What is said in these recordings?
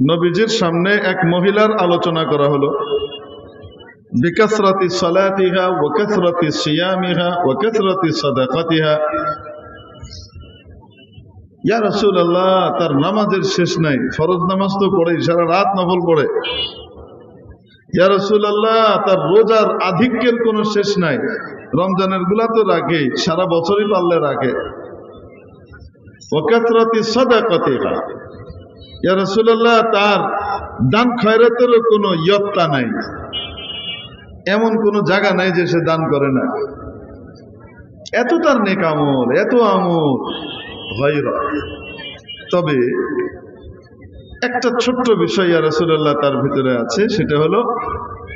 নবীজির সামনে এক মহিলার আলোচনা করা হলো। বিকাসরাতি সালাতিহা ওয়া কাসরাতি সিয়ামিহা ওয়া কাসরাতি সাদাকাতিহা। ইয়া রাসূলুল্লাহ, তার নামাজের শেষ নাই, ফরজ নামাজ তো পড়ে, সারা রাত নফল পড়ে। ইয়া রাসূলুল্লাহ, তার রোজার আধিক্যের কোনো শেষ নাই। রমজানেরগুলা তো রাখে সারা বছরই পারলে রাখে। ওয়া কাসরাতি সাদাকাতিহা। রাসূলুল্লাহ, তার দান খয়রাতেরও কোনো ইয়ত্তা নাই। এমন কোনো জায়গা নাই যে সে দান করে না। এত তার নেক আমল, এত আমল ভয়রা তবে একটা ছোট্ট বিষয় ইয়া রাসূলুল্লাহ তার ভিতরে আছে, সেটা হলো,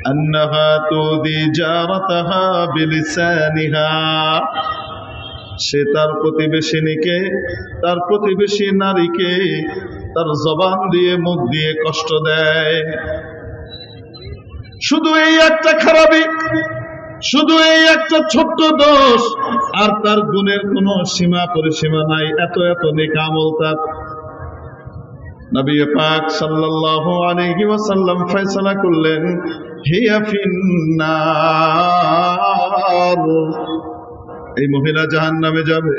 আন্নাহা তুদি জারাতাহা বিলিসানিহা। সে তার প্রতিবেশিনীকে, তার প্রতিবেশী নারীকে তার জবান দিয়ে, মুখ দিয়ে কষ্ট দেয়। শুধু এই একটা খারাপই, শুধু এই একটা ছোট্ট দোষ, আর তার গুণের কোনো সীমা পরিসীমা নাই। এত এত নেকামল তার। নবী পাক সাল্লাল্লাহু আলাইহি ওয়াসাল্লাম ফয়সালা করলেন, হিয়া ফিন্নার। এই মহিলা জাহান নামে যাবে।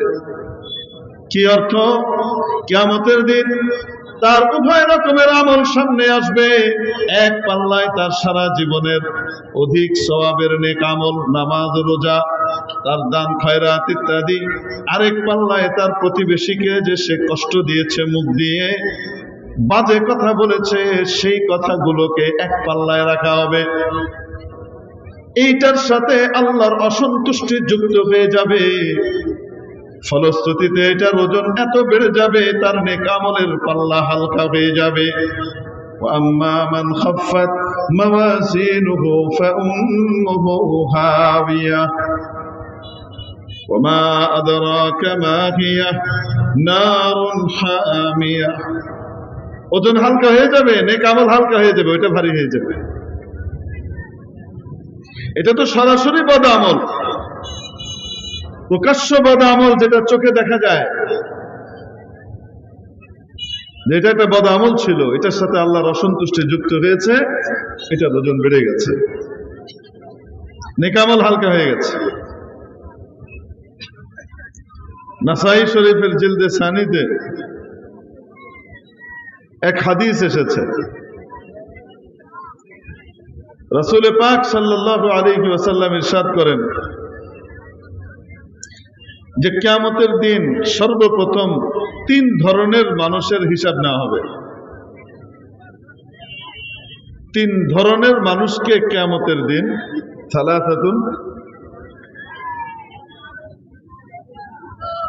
কি অর্থ? কিয়ামতের দিন তার উভয় রকমের আমল সামনে আসবে। এক পাল্লায় তার সারা জীবনের অধিক সওয়াবের নেক আমল, নামাজ, রোজা, তার দান, খয়রাত ইত্যাদি। আরেক পাল্লায় তার প্রতিবেশীকে যে সে কষ্ট দিয়েছে, মুখ দিয়ে বাজে কথা বলেছে, সেই কথাগুলোকে এক পাল্লায় রাখা হবে। এইটার সাথে আল্লাহর অসন্তুষ্টি যুক্ত হয়ে যাবে ফলশ্রুতিতে এটার ওজন এত বেড়ে যাবে তার নেকামলের পাল্লা হালকা হয়ে যাবে وأما من خفت موازينه فأمه هاوية وما أدراك ما هي نار حامية ওজন হালকা হয়ে যাবে নেকামল হালকা হয়ে যাবে ওইটা ভারী হয়ে যাবে এটা তো সরাসরি বদ আমল প্রকাশ্য বদ আমল যেটা চোখে দেখা যায়। যেটা একটা বদ আমল ছিল, এটার সাথে আল্লাহর অসন্তুষ্টি যুক্ত হয়েছে, এটার ওজন বেড়ে গেছে। নেকামল হালকা হয়ে গেছে। নাসাই শরীফের জিলদে সানিতে এক হাদিস এসেছে। রসুল পাক সাল্লাল্লাহু আলাইহি ওয়াসাল্লাম ইরশাদ করেন যে কিয়ামতের দিন সর্বপ্রথম তিন ধরনের মানুষের হিসাব নেওয়া হবে। তিন ধরনের মানুষকে কিয়ামতের দিন সালাসাতুন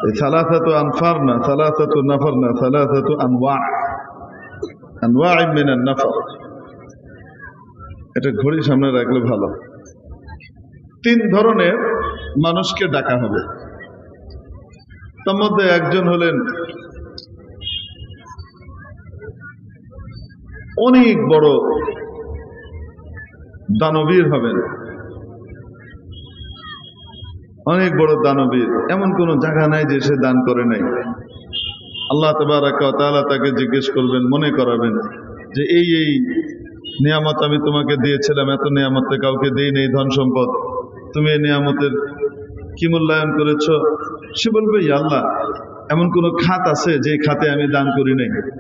এই সালাসাতু আনফার না, সালাসাতু নাফর না, সালাসাতু আনওয়া আনওয়া মিনান নাফর। এটা ঘড়ি সামনে রাখলে ভালো। তিন ধরনের মানুষকে ডাকা হবে। তার মধ্যে একজন হলেন অনেক বড় দানবীর হবেন। অনেক বড় দানবীর। এমন কোন জায়গা নাই যে সে দান করে নাই। আল্লাহ তালা তাকে জিজ্ঞেস করবেন, মনে করাবেন যে এই এই নিয়ামত আমি তোমাকে দিয়েছিলাম, এত নিয়ামত কাউকে দিই নেই ধন সম্পদ। তুমি এই নিয়ামতের কি মূল্যায়ন করেছ? সে বলবে "ইয়া আল্লাহ, এমন কোন খাত আছে যে খাতে আমি দান করি নাই?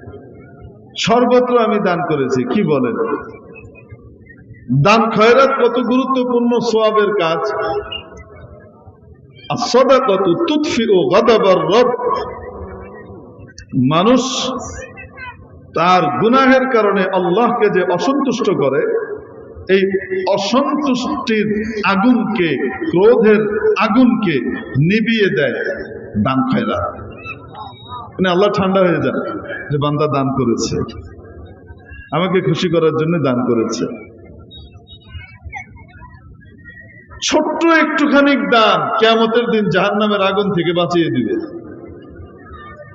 সর্বত্র আমি দান করেছি, কি বলেন দান খয়রাত কত গুরুত্বপূর্ণ সোয়াবের কাজ। আর সদাকত তুৎফি ও গদাবার রব। মানুষ তার গুনাহের কারণে আল্লাহকে যে অসন্তুষ্ট করে, এই অসন্তুষ্টির আগুনকে, ক্রোধের আগুনকে নিবিয়ে দেয় দান খয়রা। মানে আল্লাহ ঠান্ডা হয়ে যায় যে বান্দা দান করেছে। আমাকে খুশি করার জন্য দান করেছে। ছোট্ট একটুখানি দান কেমতের দিন জাহান নামের আগুন থেকে বাঁচিয়ে দিবে।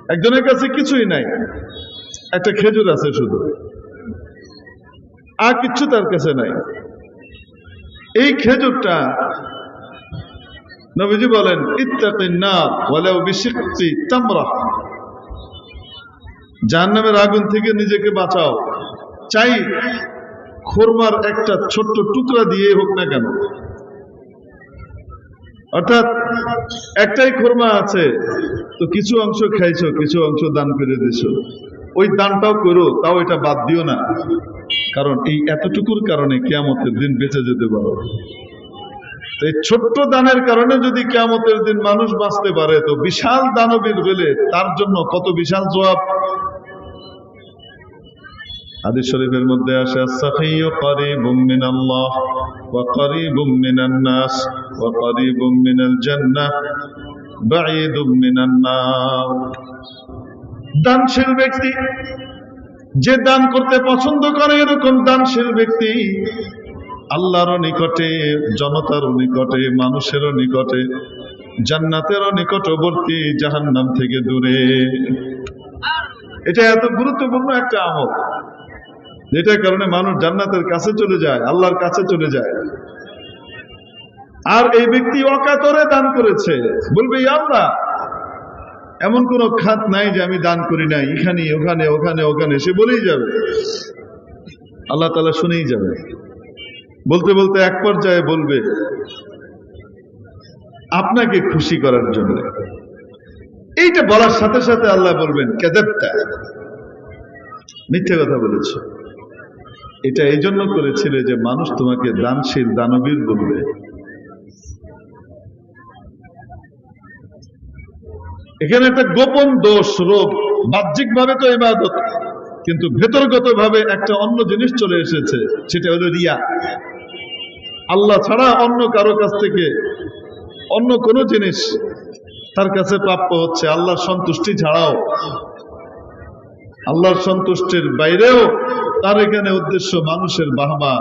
একজনের কাছে কিছুই নাই। একটা খেজুর আছে শুধু। আর কিচ্ছু তার কাছে নাই। এই খেজুরটা নবীজি বলেন জাহান্নামের আগুন থেকে নিজেকে বাঁচাও। চাই খোরমার একটা ছোট্ট টুকরা দিয়ে হোক না কেন। অর্থাৎ একটাই খোরমা আছে। তো কিছু অংশ খাইছো, কিছু অংশ দান করে দিছো। ওই দানটাও করো, তাও এটা বাদ দিও না। কারণ এই এতটুকুর কারণে কেয়ামতের দিন বেঁচে যেতে পারো। এই ছোট্ট দানের কারণে যদি কেয়ামতের দিন মানুষ বাঁচতে পারে, তো বিশাল দানবীর হলে তার জন্য কত বিশাল জবাব। হাদিস শরীফের মধ্যে আসে মিনান নার দানশীল ব্যক্তি। যে দান করতে পছন্দ করে এরকম দানশীল ব্যক্তি আল্লাহরও নিকটে, জনতারও নিকটে, মানুষেরও নিকটে, জান্নাতেরও নিকটবর্তী জাহান্নাম থেকে দূরে। এটা এত গুরুত্বপূর্ণ একটা আমল। যেটার কারণে মানুষ জান্নাতের কাছে চলে যায়, আল্লাহর কাছে চলে যায়। আর এই ব্যক্তি অকাতরে দান করেছে। বলবে "ইয়া আল্লাহ এমন কোন খাত নাই যে আমি দান করি নাই। এখানে, ওখানে ওখানে ওখানে। সে বলেই যাবে। আল্লাহ তালা শুনেই যাবে। বলতে বলতে এক পর্যায়ে বলবে, আপনাকে খুশি করার জন্য। এইটা বলার সাথে সাথে আল্লাহ বলবেন কেদেবটা মিথ্যে কথা বলেছ। এটা এই জন্য করেছিলে যে মানুষ তোমাকে দানশীল দানবীর বলবে। এখানে একটা গোপন দোষ রোগ বাহ্যিক ভাবে তো ইবাদত, কিন্তু ভেতরগত ভাবে একটা অন্য জিনিস চলে এসেছে, সেটা হলো রিয়া। আল্লাহ ছাড়া অন্য কারও কাছ থেকে অন্য কোন জিনিস তার কাছে প্রাপ্য হচ্ছে, আল্লাহর সন্তুষ্টি ছাড়াও। আল্লাহর সন্তুষ্টির বাইরেও তার এখানে উদ্দেশ্য মানুষের বাহবা,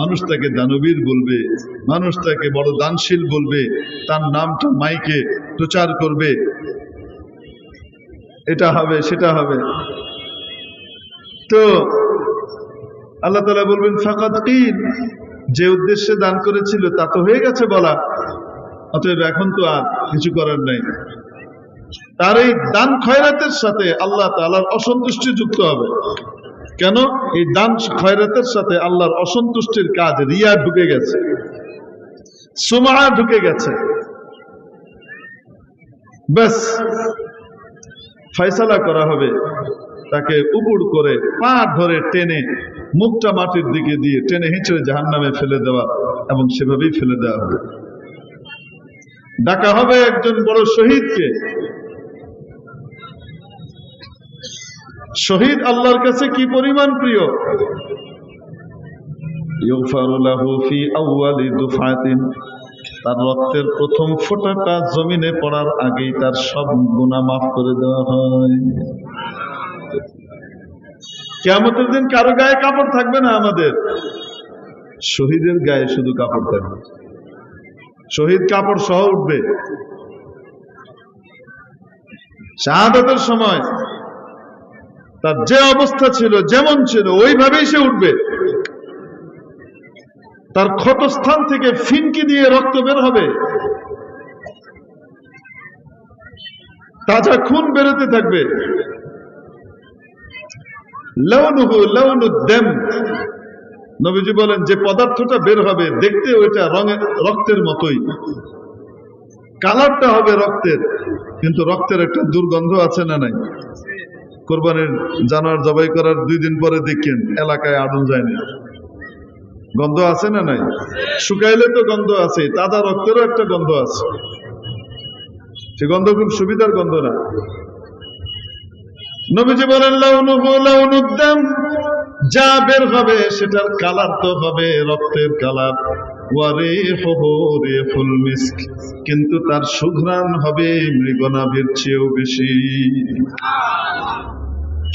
মানুষ তাকে দানবীর বলবে, মানুষ তাকে বড় দানশীল বলবে, তার নামটা মাইকে প্রচার করবে। এটা হবে, সেটা হবে। তো আল্লাহ তালা বলবেন ফাকাত কিন যে উদ্দেশ্যে দান করেছিল, তা তো হয়ে গেছে বলা। অতএব এখন তো আর কিছু করার নাই। তার এই দান খয়রাতের সাথে আল্লাহ তালার অসন্তুষ্টি যুক্ত হবে। কেন? এই দান খয়রাতের সাথে আল্লাহর অসন্তুষ্টির কাজ রিয়া ঢুকে গেছে। সুমা ঢুকে গেছে। ব্যাস। ফয়সালা করা হবে। তাকে উপুড় করে পা ধরে টেনে মুখটা মাটির দিকে দিয়ে টেনে হিঁচড়ে জাহান নামে ফেলে দেওয়া এবং সেভাবেই ফেলে দেওয়া হবে। ডাকা হবে একজন বড় শহীদকে। শহীদ আল্লাহর কাছে কি পরিমাণ প্রিয়? তার রক্তের প্রথম ফোঁটাটা জমিনে পড়ার আগেই তার সব গুনাহ মাফ করে দেওয়া হয়। কেমতের দিন কারও গায়ে কাপড় থাকবে না আমাদের। শহীদের গায়ে শুধু কাপড় থাকবে। শহীদ কাপড় সহ উঠবে। শাহাদাতের সময় তার যে অবস্থা ছিল, যেমন ছিল, ওইভাবেই সে উঠবে। তার ক্ষতস্থান থেকে ফিনকি দিয়ে রক্ত বের হবে। তাজা খুন বেরোতে থাকবে। লৌনুহু লৌনুদ্দেম নবীজি বলেন, যে পদার্থটা বের হবে, দেখতে ওইটা রঙে, রক্তের মতোই। কালারটা হবে রক্তের, কিন্তু রক্তের একটা দুর্গন্ধ আছে না নাই? কোরবানির জানোয়ার জবাই করার দুই দিন পরে দেখেন, এলাকায় আগুন যায়নি। গন্ধ আছে না নাই? শুকাইলে তো গন্ধ আছে তাজা রক্তেরও একটা গন্ধ আছে। সে গন্ধ খুব সুবিধার গন্ধ না। নবীজি বলেন লাউনুদ্দাম। যা বের হবে সেটার কালার তো হবে রক্তের কালার। ওয়ারে রে ফুল কিন্তু তার সুঘ্রাণ হবে মৃগনাভের চেয়েও বেশি।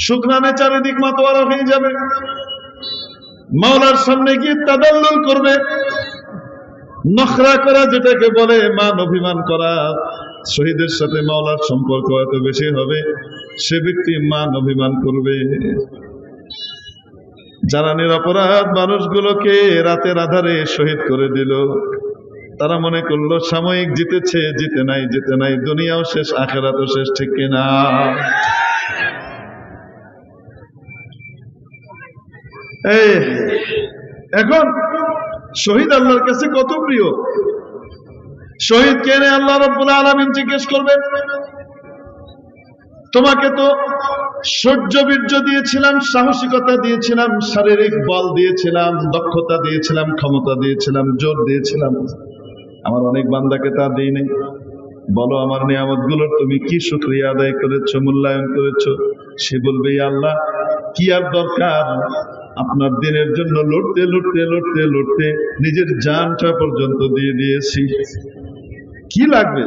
সুঘ্রাণে চারিদিক মাতোয়ারা হয়ে যাবে। মাওলার সামনে গিয়ে তাদাল্লুল করবে। নখরা করা যেটাকে বলে মান অভিমান করা। শহীদের সাথে মাওলার সম্পর্ক এত বেশি হবে, সে ব্যক্তি মান অভিমান করবে। যারা নিরপরাধ মানুষগুলোকে রাতের আধারে শহীদ করে দিল, তারা মনে করল, সাময়িক জিতেছে, জিতে নাই জিতে নাই, দুনিয়াও শেষ, আখেরাতও শেষ, ঠিক কিনা? এখন শহীদ আল্লাহর কাছে কত প্রিয়? শহীদ কেনে আল্লাহ রব্বুল আলমিন জিজ্ঞেস করবেন? তোমাকে তো সহ্য বীর্য দিয়েছিলাম, সাহসিকতা দিয়েছিলাম, শারীরিক বল দিয়েছিলাম, দক্ষতা দিয়েছিলাম, ক্ষমতা দিয়েছিলাম, জোর দিয়েছিলাম। আমার অনেক বান্দাকে তা দিইনি বলো, আমার নিয়ামতগুলোর তুমি কি শুক্রিয়া আদায় করেছ, মূল্যায়ন করেছ? সে বলবে আল্লাহ, কি আর দরকার? আপনার দিনের জন্য লড়তে লড়তে লড়তে লড়তে নিজের জানটা পর্যন্ত দিয়ে দিয়েছি। কি লাগবে?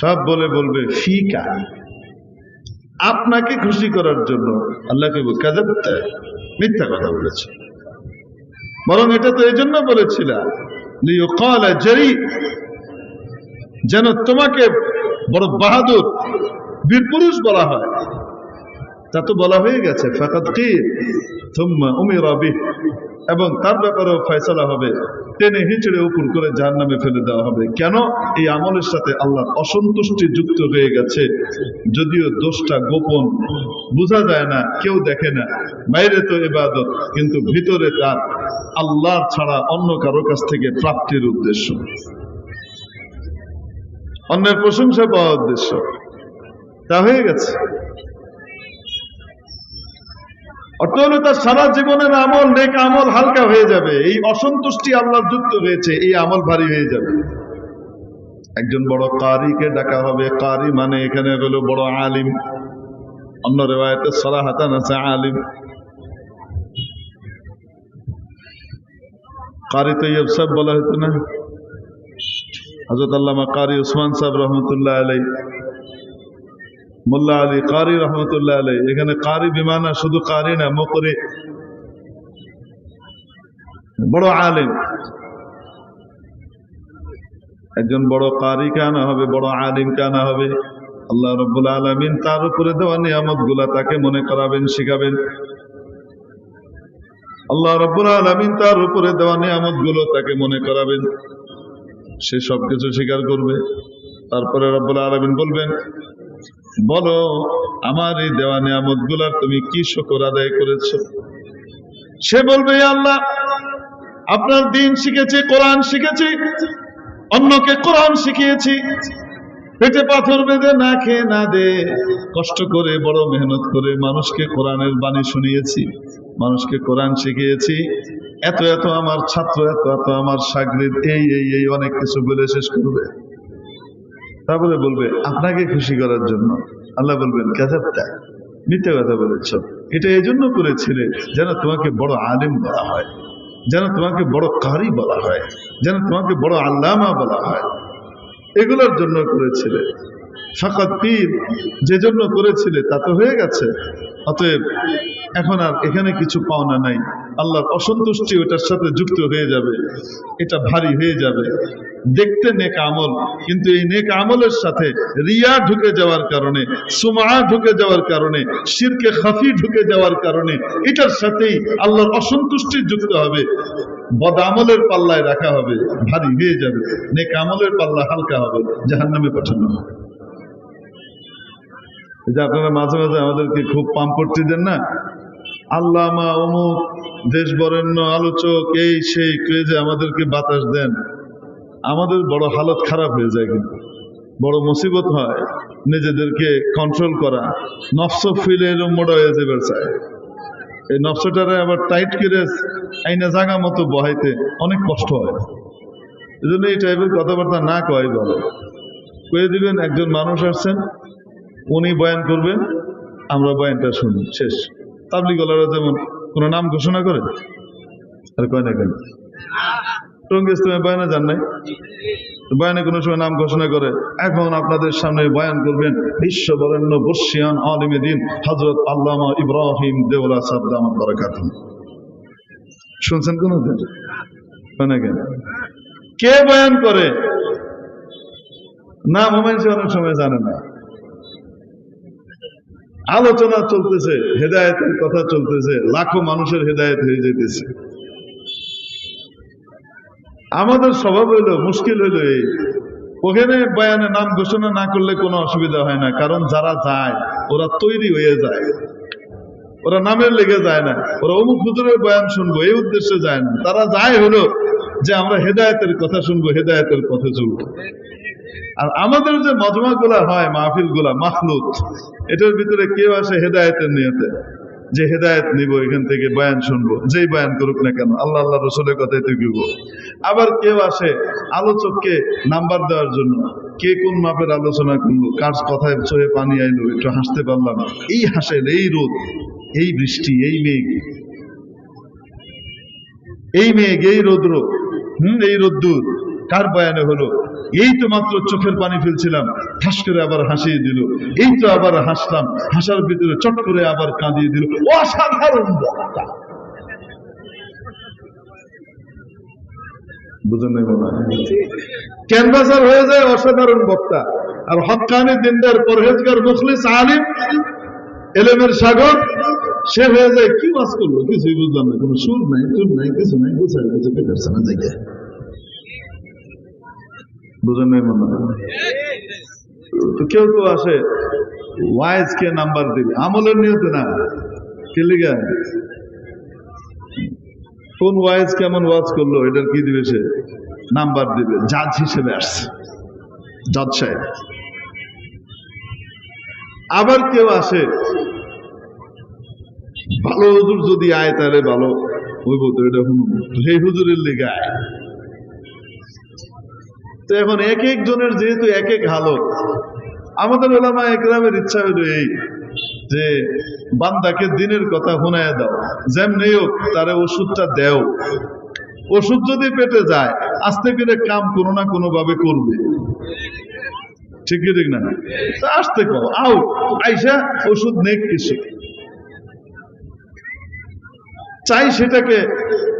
সব বলে বলবে, ফিকা। আপনাকে খুশি করার জন্য আল্লাহকে কাজে মিথ্যা কথা বলেছে। বরং এটা তো এই জন্য বলেছিলাম যেন তোমাকে বড় বাহাদুর বীরপুরুষ বলা হয়। তা তো বলা হয়ে গেছে ফাকাত কি থুম্মা উমিরা এবং তার ব্যাপারেও ফয়সালা হবে। টেনে হিঁচড়ে উপর করে জাহান নামে ফেলে দেওয়া হবে। কেন? এই আমলের সাথে আল্লাহর অসন্তুষ্টি যুক্ত হয়ে গেছে। যদিও দোষটা গোপন, বোঝা যায় না, কেউ দেখে না। বাইরে তো এবাদত কিন্তু ভিতরে তার আল্লাহ ছাড়া অন্য কারও কাছ থেকে প্রাপ্তির উদ্দেশ্য। অন্যের প্রশংসা পাওয়ার উদ্দেশ্য। তা হয়ে গেছে। হলো তার সারা জীবনের আমল, নেক আমল হালকা হয়ে যাবে। এই অসন্তুষ্টি আল্লাহ যুক্ত হয়েছে, এই আমল ভারী হয়ে যাবে। একজন বড় কারিকে ডাকা হবে। কারি মানে এখানে হলো বড় আলিম। অন্য রেওয়ায়তে সরাহাতান আছে, আলিম। কারি তো ইয়ব সাহেব বলা হতো না? হজরত আল্লামা কারি উসমান সাহেব রহমতুল্লাহ আলাই মোল্লা আলী কারি রহমতুল্লাহ আলাই। এখানে কারি বিমানা শুধু কারি না মকরে বড় আলিম। একজন বড় কারি কানা হবে, বড় আলিম কানা হবে। আল্লাহ রব্বুল আলমিন তার উপরে দেওয়া নিয়ামতগুলা তাকে মনে করাবেন, শিখাবেন। আল্লাহ রব্বুল আলমিন তার উপরে দেওয়া নিয়ামতগুলো তাকে মনে করাবেন। সে সবকিছু স্বীকার করবে। তারপরে রব্বুল আলমিন বলবেন বলো, আমার এই দেওয়া নিয়ামতগুলার তুমি কি শকর আদায় করেছ? সে বলবে আল্লাহ, আপনার দিন শিখেছি, কোরআন শিখেছি, অন্যকে কোরআন শিখিয়েছি। পেটে পাথর বেঁধে না খেয়ে না দে, কষ্ট করে, বড় মেহনত করে মানুষকে কোরআনের বাণী শুনিয়েছি, মানুষকে কোরআন শিখিয়েছি। এত এত আমার ছাত্র, এত এত আমার সাগরিদ এই এই এই অনেক কিছু বলে শেষ করবে। তারপরে বলবে, আপনাকে খুশি করার জন্য। আল্লাহ বলবেন কাজাবটা মিথ্যে কথা বলেছ। এটা এই জন্য করেছিলে যেন তোমাকে বড় আলিম বলা হয়, যেন তোমাকে বড় কারি বলা হয়, যেন তোমাকে বড় আল্লামা বলা হয়। এগুলোর জন্য করেছিলে। ফাকাত পীর যে জন্য করেছিলে, তা তো হয়ে গেছে। অতএব এখন আর এখানে কিছু পাওনা নাই। আল্লাহর অসন্তুষ্টি ওটার সাথে যুক্ত হয়ে যাবে। এটা ভারী হয়ে যাবে। দেখতে নেক আমল, কিন্তু এই নেক আমলের সাথে রিয়া ঢুকে যাওয়ার কারণে সুমা ঢুকে যাওয়ার কারণে, শিরকে খাফি ঢুকে যাওয়ার কারণে, এটার সাথেই আল্লাহর অসন্তুষ্টি যুক্ত হবে। বদ আমলের পাল্লায় রাখা হবে, ভারী হয়ে যাবে। নেক আমলের পাল্লা হালকা হবে জাহান নামে পাঠানো হবে। যে আপনারা মাঝে মাঝে আমাদেরকে খুব পাম্পটি দেন না? আল্লামা অমুক দেশ বরেণ্য আলোচক এই সেই কে যে আমাদেরকে বাতাস দেন। আমাদের বড় হালত খারাপ হয়ে যায় কিন্তু। বড় মুসিবত হয় নিজেদেরকে কন্ট্রোল করা। নফস ফিলে মোড়া হয়ে যাবে চায় এই নফসটারে আবার টাইট করে আইনা জাগা মতো বহাইতে অনেক কষ্ট হয়। এই জন্য এই টাইপের কথাবার্তা না কয় বলে। কয়ে দিবেন, একজন মানুষ আসছেন, উনি বয়ান করবেন, আমরা বয়ানটা শুনি, শেষ। তাবলিগলারা যেমন কোনো নাম ঘোষণা করে? আর কয় না কেন? টঙ্গি বয়ানে যান নাই? বয়ানে কোনো সময় নাম ঘোষণা করে, এখন আপনাদের সামনে বয়ান করবেন বিশ্ব বরেণ্য বর্ষিয়ান আলিমে দিন হজরত আল্লামা ইব্রাহিম দেওলা সাদ্দাম বরাকাত শুনছেন কোন দিন? না কেন? কে বয়ান করে? নাম হোমেন অনেক সময় জানে না। আলোচনা চলতেছে, হেদায়তের কথা চলতেছে, লাখো মানুষের হেদায়ত হয়ে যেতেছে আমাদের স্বভাব হইল, মুশকিল হইল এই। ওখানে বয়ানে নাম ঘোষণা না করলে কোনো অসুবিধা হয় না, কারণ যারা যায়, ওরা তৈরি হয়ে যায়। ওরা নামের লেগে যায় না, ওরা অমুক হুজুরের বয়ান শুনব, এই উদ্দেশ্যে যায় না। তারা যায় হলো যে, আমরা হেদায়েতের কথা শুনব, হেদায়েতের পথে চলবো। আর আমাদের যে মজমা গুলা হয় মাহফিলগুলা মাহলুত এটার ভিতরে কেউ আসে হেদায়েতের নিয়তে, যে হেদায়েত নিব, এখান থেকে বয়ান শুনব। যেই বয়ান করুক না কেন, আল্লাহ আল্লাহ রসুলের কথাই তো কিব আবার কেউ আসে আলোচককে নাম্বার দেওয়ার জন্য, কে কোন মাপের আলোচনা করল, কার কথায় চোহে পানি আইলো, একটু হাসতে পারলাম এই হাসের, এই রোদ, এই বৃষ্টি, এই মেঘ। এই মেঘ, এই রৌদ্র, হম, এই রোদ্দুর। কার বয়ানে হলো? এই তো মাত্র চোখের পানি ফেলছিলাম, ঠাস করে আবার হাসিয়ে দিল। এই তো আবার হাসলাম, হাসার ভিতরে চট করে আবার কাঁদিয়ে দিল। অসাধারণ হয়ে? যায় অসাধারণ বক্তা। আর সাগর, সে হয়ে যায় কি করল? কিছুই বুঝলাম না, কোনো সুর নাই সুর নাই, কিছু নাই না, জায়গায়। বুঝেন তো কেউ কেউ আসে ওয়াইজ কে নাম্বার দিবে? আমলের নিয়তে না কোন ওয়াইজ কেমন ওয়াজ করল, এটার কি দিবে সে? নাম্বার দিবে জাজ হিসেবে আসছে সাহেব। আবার কেউ আসে, ভালো হুজুর যদি আয় তাহলে ভালো হইব তো, এটা হুজুরের লেগে আয়। তো এখন এক এক জনের যেহেতু এক এক হালত, আমাদের ওলামা একরামের ইচ্ছা হলো এই যে, বান্দাকে দিনের কথা শোনায় দাও, যেমনি হোক তারে ওষুধটা দেও। ওষুধ যদি পেটে যায়, আস্তে করে কাম কোনো না কোনো ভাবে করবে। ঠিক ঠিক না? আসতে কও আও, আইসা ওষুধ নেক কিছু চাই সেটাকে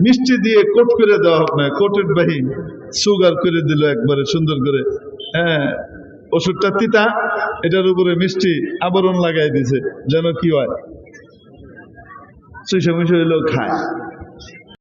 মিষ্টি দিয়ে কোট করে দেওয়া হোক না, কোটের বাহি সুগার করে দিল একবারে, সুন্দর করে। হ্যাঁ ওষুধটা তিতা, এটার উপরে মিষ্টি আবরণ লাগাই দিছে, যেন কি হয় সেই সময় হইলেও খায়